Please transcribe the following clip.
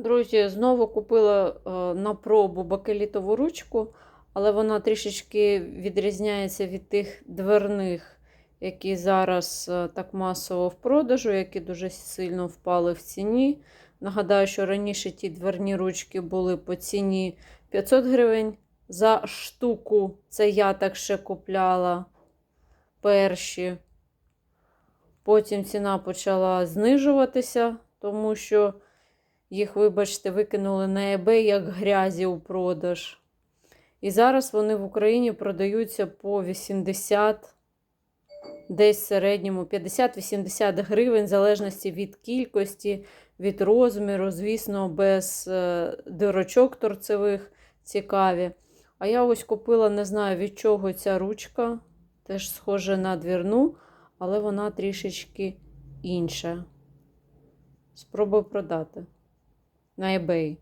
Друзі, знову купила е, на пробу бакелітову ручку, але вона трішечки відрізняється від тих дверних, які зараз е, так масово в продажу, які дуже сильно впали в ціні. Нагадаю, що раніше ті дверні ручки були по ціні 500 гривень за штуку. Це я так ще купляла перші. Потім ціна почала знижуватися, тому що їх, вибачте, викинули на eBay як грязі у продаж. І зараз вони в Україні продаються по 80, десь в середньому 50-80 гривень, в залежності від кількості, від розміру, звісно, без е, дирочок торцевих цікаві. А я ось купила, не знаю від чого ця ручка, теж схожа на двірну, але вона трішечки інша. Спробую продати на eBay.